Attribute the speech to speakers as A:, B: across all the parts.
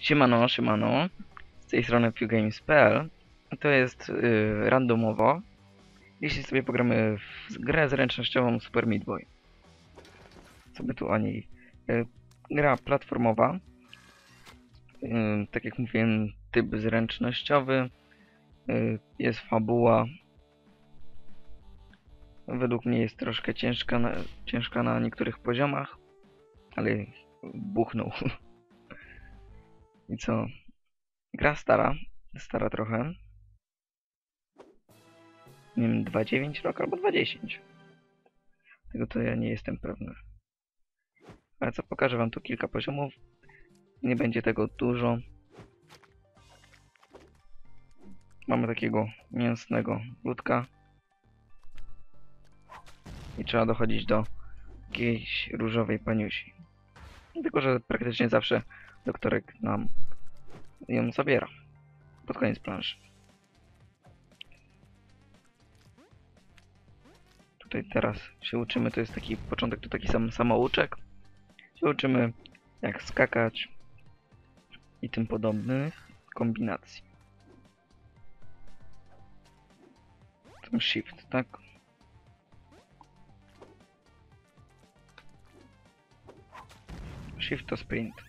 A: Siemano, siemano. Z tej strony pewgames.pl. To jest y, randomowo. Jeśli sobie pogramy w grę zręcznościową Super Meat Boy. Co by tu o niej? Y, gra platformowa. Y, tak jak mówiłem, typ zręcznościowy. Y, jest fabuła. Według mnie jest troszkę ciężka na, ciężka na niektórych poziomach. Ale buchnął. I co? Gra stara. Stara trochę. Nie wiem, 2.9 rok albo 2.10. Tego to ja nie jestem pewny. Ale co, pokażę wam tu kilka poziomów. Nie będzie tego dużo. Mamy takiego mięsnego ludka. I trzeba dochodzić do jakiejś różowej paniusi. Tylko, że praktycznie zawsze doktorek nam ją zabiera. Pod koniec planszy. Tutaj teraz się uczymy, to jest taki początek, to taki sam samouczek. Się uczymy jak skakać i tym podobnych kombinacji. Ten shift, tak? Shift to sprint.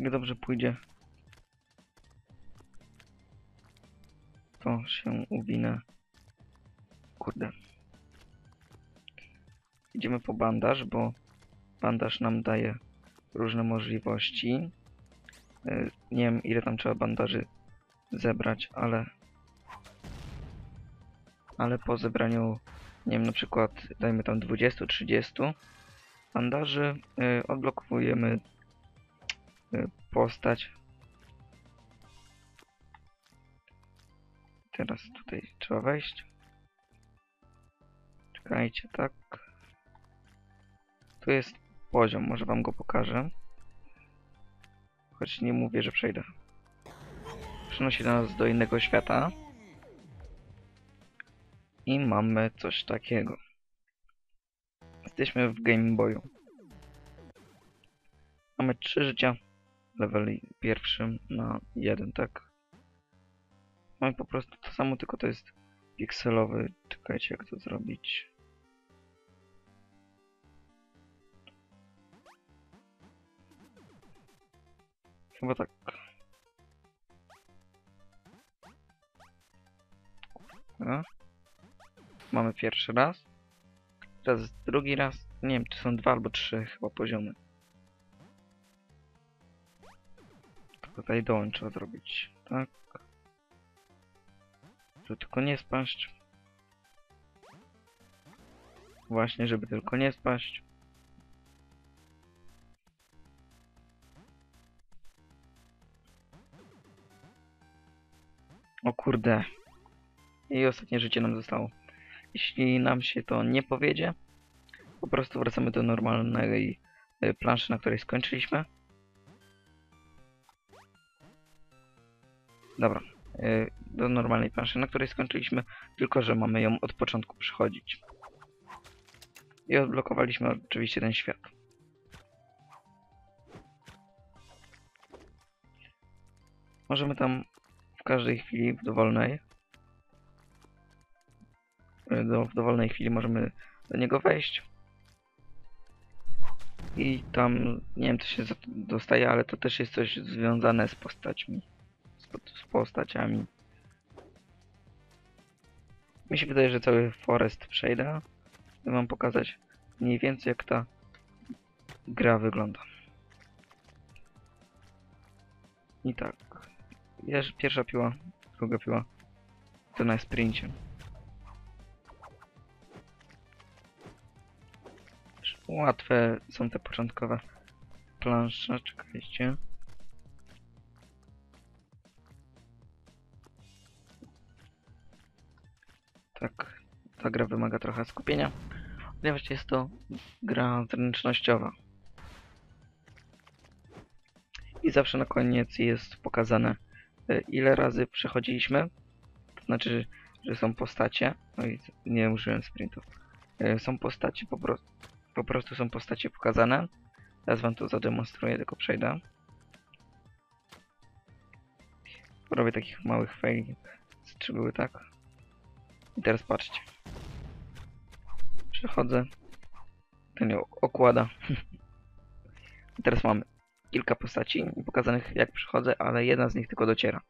A: Jak dobrze pójdzie, to się uwinę. Kurde. Idziemy po bandaż, bo bandaż nam daje różne możliwości. Y, Nie wiem ile tam trzeba bandaży zebrać, ale ale po zebraniu, nie wiem, na przykład dajmy tam 20-30 bandaży, y, odblokowujemy postać. Teraz tutaj trzeba wejść. Czekajcie, tak. Tu jest poziom, może wam go pokażę. Choć nie mówię, że przejdę. Przenosi nas do innego świata. I mamy coś takiego. Jesteśmy w Game Boyu. Mamy trzy życia. Level pierwszym na jeden, tak? Mamy po prostu to samo, tylko to jest pikselowy. Czekajcie, jak to zrobić. Chyba tak. A? Mamy pierwszy raz. Teraz drugi raz. Nie wiem, czy są dwa albo trzy chyba poziomy. Tutaj trzeba zrobić. Tak. To tylko nie spaść. Właśnie, żeby tylko nie spaść. O kurde. I ostatnie życie nam zostało. Jeśli nam się to nie powiedzie, po prostu wracamy do normalnej y, planszy, na której skończyliśmy. Dobra, y, do normalnej planszy, na której skończyliśmy, tylko że mamy ją od początku przechodzić. I odblokowaliśmy oczywiście ten świat. Możemy tam w każdej chwili, w dowolnej, do, w dowolnej chwili możemy do niego wejść. I tam, nie wiem co się dostaje, ale to też jest coś związane z postaćmi. Z, po- z postaciami. Mi się wydaje, że cały Forest przejdę. Chcę wam pokazać mniej więcej jak ta gra wygląda. I tak. Pierwsza piła, druga piła. To na sprincie. Łatwe są te początkowe plansze, czekajcie. Ta gra wymaga trochę skupienia, ponieważ jest to gra zręcznościowa. I zawsze na koniec jest pokazane e, ile razy przechodziliśmy, to znaczy, że są postacie, no i nie użyłem sprintu, Y, Są postacie po prostu, po prostu są postacie pokazane. Teraz wam to zademonstruję, tylko przejdę. Robię takich małych faili, czy były tak. I teraz patrzcie. Przechodzę. Ten ją okłada. I teraz mamy kilka postaci pokazanych jak przychodzę, ale jedna z nich tylko dociera.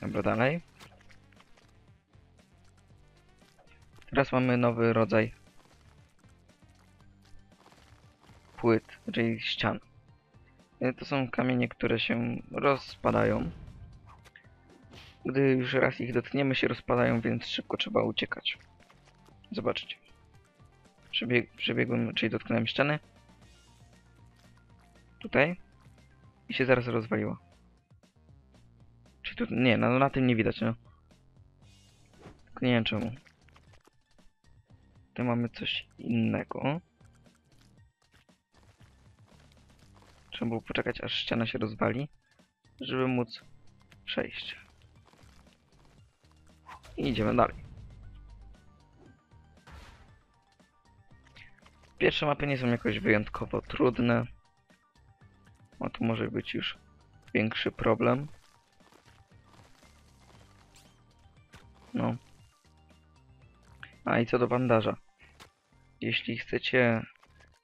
A: Dobra, dalej. Teraz mamy nowy rodzaj płyt, czyli ścian. E, To są kamienie, które się rozpadają. Gdy już raz ich dotkniemy, się rozpadają, więc szybko trzeba uciekać. Zobaczcie. Przebieg przebiegłem, czyli dotknąłem ściany. Tutaj. I się zaraz rozwaliła. Czy tu... Nie, no, na tym nie widać, no. Tylko nie wiem czemu. Tu mamy coś innego. Trzeba było poczekać, aż ściana się rozwali, żeby móc przejść. I idziemy dalej. Pierwsze mapy nie są jakoś wyjątkowo trudne. A tu może być już większy problem. No. A i co do bandaża. Jeśli chcecie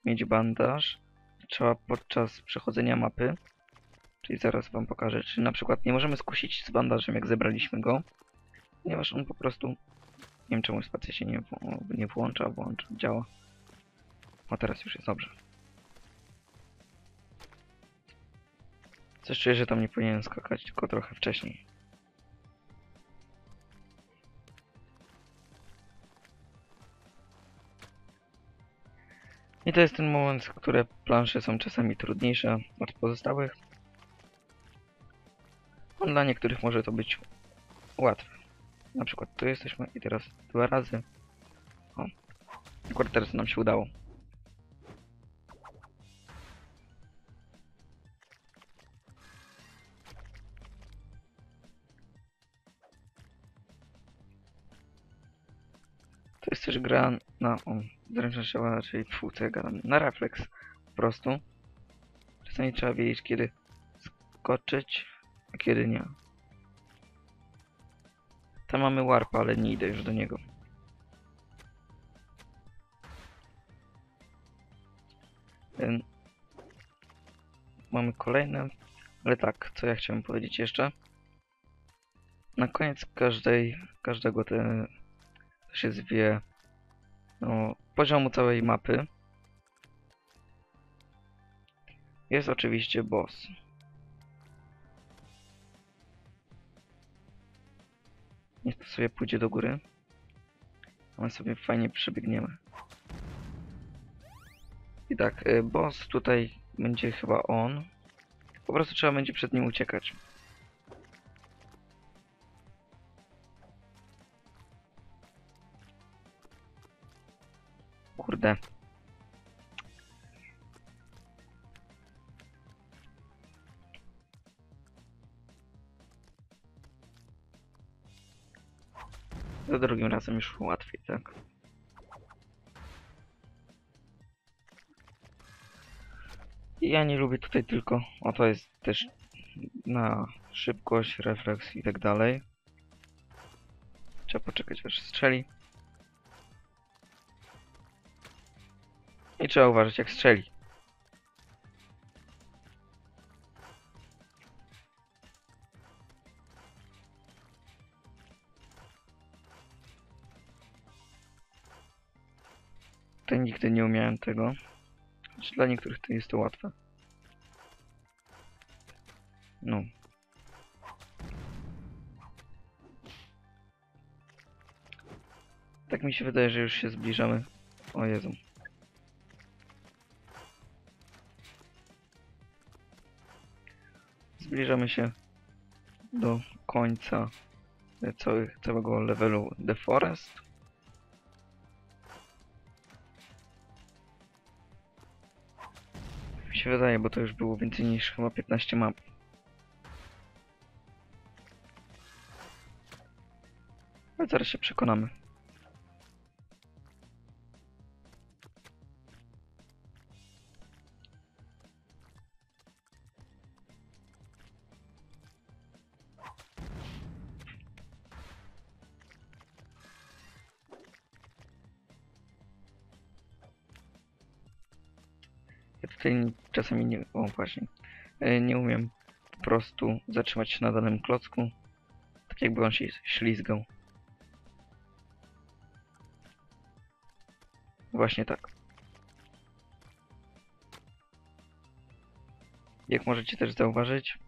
A: mieć bandaż, trzeba podczas przechodzenia mapy, czyli zaraz wam pokażę, czy na przykład nie możemy skusić z bandażem, jak zebraliśmy go, ponieważ on po prostu, nie wiem czemu spacja się nie, nie włącza, włącza, działa. O, teraz już jest dobrze. Coś czuję, że tam nie powinienem skakać, tylko trochę wcześniej. To jest ten moment, w które plansze są czasami trudniejsze od pozostałych. A dla niektórych może to być łatwe. Na przykład tu jesteśmy i teraz dwa razy. O, akurat teraz nam się udało. To jest też gra na o, zręczność ciała, czyli tfu, co ja gadam, na refleks po prostu. Czasami trzeba wiedzieć kiedy skoczyć, a kiedy nie. Tam mamy warpa, ale nie idę już do niego. Mamy kolejne, ale tak, co ja chciałem powiedzieć jeszcze. Na koniec każdej, każdego te, to się zwie poziomu całej mapy jest oczywiście boss. Niech to sobie pójdzie do góry. A my sobie fajnie przebiegniemy. I tak, y, boss tutaj będzie chyba on. Po prostu trzeba będzie przed nim uciekać. Kurde. Za drugim razem już łatwiej, tak? Ja nie lubię tutaj tylko, o to jest też na szybkość, refleks i tak dalej. Trzeba poczekać aż strzeli. I trzeba uważać jak strzeli. To nigdy nie umiałem tego. Choć dla niektórych to jest to łatwe. No. Tak mi się wydaje, że już się zbliżamy. O Jezu. zbliżamy się do końca całego levelu The Forest. Mi się wydaje, bo to już było więcej niż chyba 15 map. Ale zaraz się przekonamy. Ja tutaj czasami nie... O, właśnie. E, Nie umiem po prostu zatrzymać się na danym klocku. Tak jakby on się ślizgał. Właśnie tak. Jak możecie też zauważyć,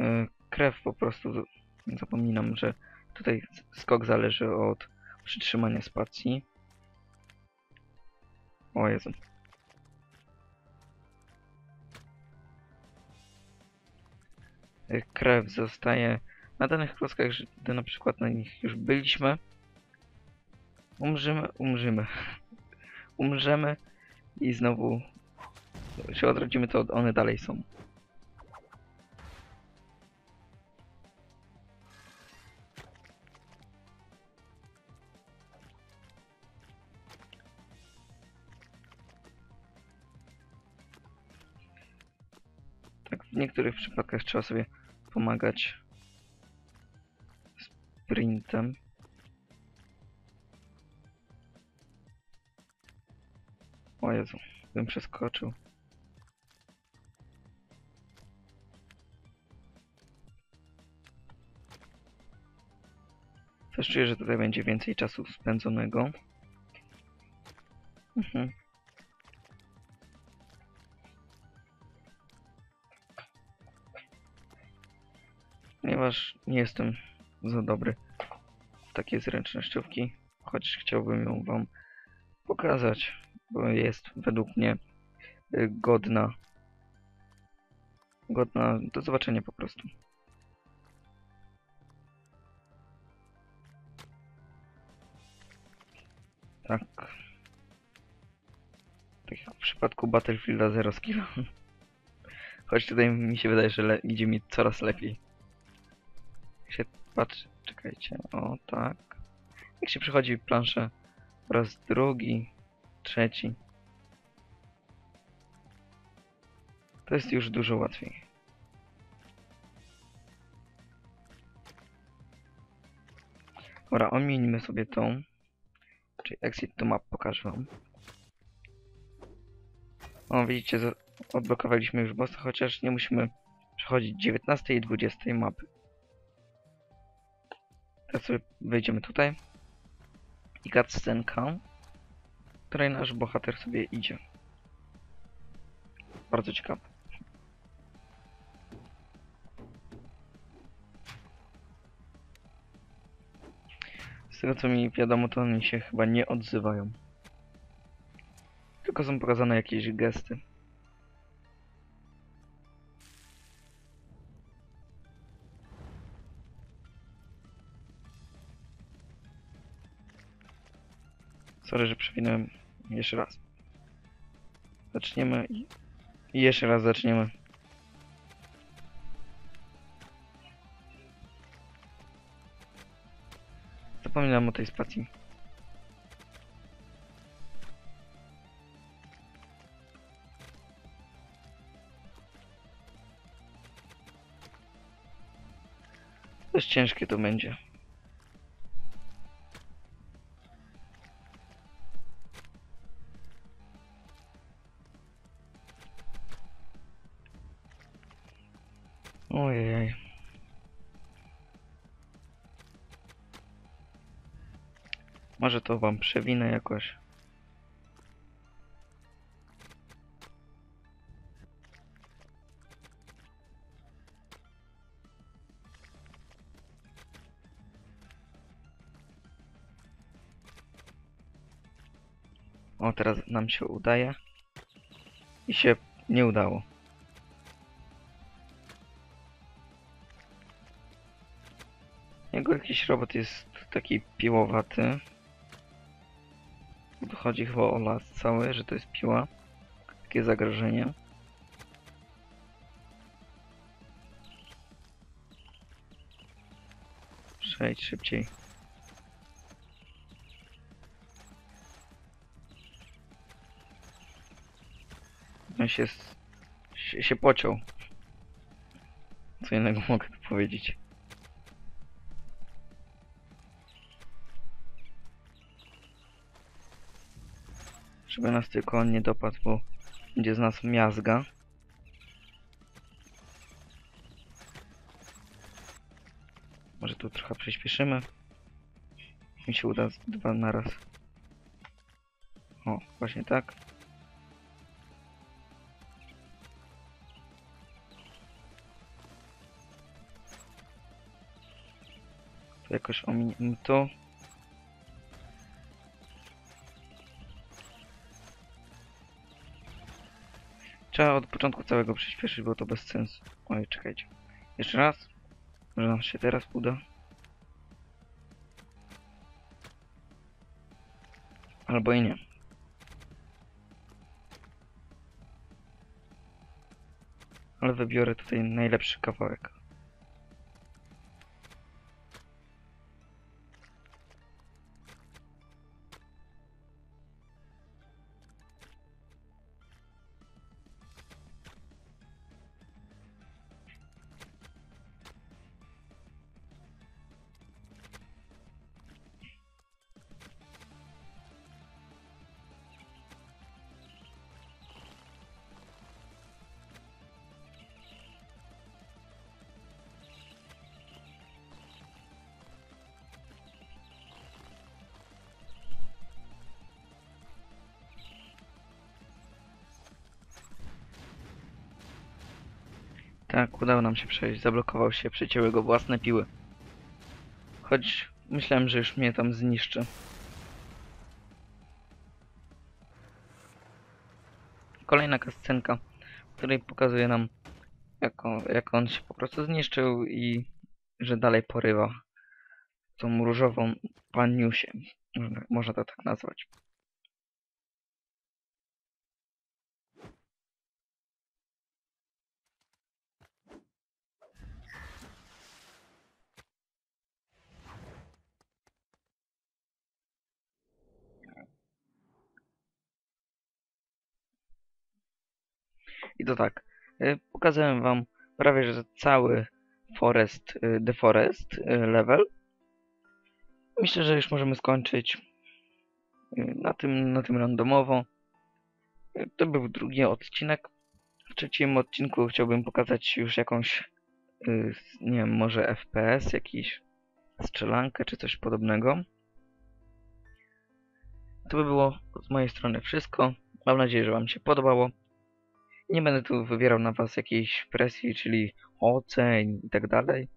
A: e, krew po prostu zapominam, że tutaj skok zależy od przytrzymania spacji. O Jezu. Krew zostaje na danych klockach, gdy na przykład na nich już byliśmy. Umrzymy, umrzymy. Umrzemy i znowu się odrodzimy, to one dalej są. Niektórych przypadkach trzeba sobie pomagać sprintem. O Jezu, bym przeskoczył. Też czuję, że tutaj będzie więcej czasu spędzonego. Mhm. Ponieważ nie jestem za dobry w takie zręcznościówki, choć chciałbym ją wam pokazać, bo jest według mnie y, godna godna do zobaczenia po prostu. Tak. Tak jak w przypadku Battlefielda Zero Skill. Choć tutaj mi się wydaje, że idzie mi coraz lepiej. Się patrzy, czekajcie, o tak. Jak się przechodzi planszę raz drugi, trzeci. To jest już dużo łatwiej. Dobra, omijmy sobie tą. Czyli exit to map pokażę wam. O, widzicie, odblokowaliśmy już bossa, chociaż nie musimy przechodzić 19 i 20 mapy. Teraz sobie wejdziemy tutaj. I cutscenka, której nasz bohater sobie idzie. Bardzo ciekawe. Z tego co mi wiadomo, to oni się chyba nie odzywają. Tylko są pokazane jakieś gesty. Sorry, że przewinąłem jeszcze raz. Zaczniemy i, jeszcze raz zaczniemy. Zapominam o tej spacji. Dość ciężkie to będzie. Może to wam przewinę jakoś. O, teraz nam się udaje. I się nie udało. Jego jakiś robot jest taki piłowaty. Chodzi chyba o las cały, że to jest piła. Takie zagrożenie. Przejdź szybciej. On się, się, się pociął. Co innego mogę powiedzieć. Żeby nas tylko on nie dopadł, bo będzie z nas miazga. Może tu trochę przyspieszymy. Mi się uda dwa naraz. O, właśnie tak. To jakoś ominiemy to. Trzeba od początku całego przyspieszyć, bo to bez sensu. Oj, czekajcie. Jeszcze raz. Może nam się teraz uda. Albo i nie. Ale wybiorę tutaj najlepszy kawałek. Tak, udało nam się przejść. Zablokował się, przecięły go własne piły. Choć myślałem, że już mnie tam zniszczy. Kolejna kascenka, w której pokazuje nam, jak on, jak on się po prostu zniszczył i że dalej porywa tą różową paniusię. Można- Można to tak nazwać. I to tak, y, pokazałem wam prawie, że cały Forest, y, The Forest y, level. Myślę, że już możemy skończyć na tym, na tym randomowo. To był drugi odcinek. W trzecim odcinku chciałbym pokazać już jakąś, nie wiem, może FPS, jakiś strzelankę czy coś podobnego. To by było z mojej strony wszystko. Mam nadzieję, że Wam się podobało. Nie będę tu wywierał na Was jakiejś presji, czyli oceń i tak dalej.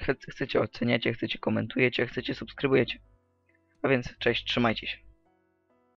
A: Chce- Chcecie oceniacie, chcecie komentujecie, chcecie subskrybujecie. A więc cześć, trzymajcie się.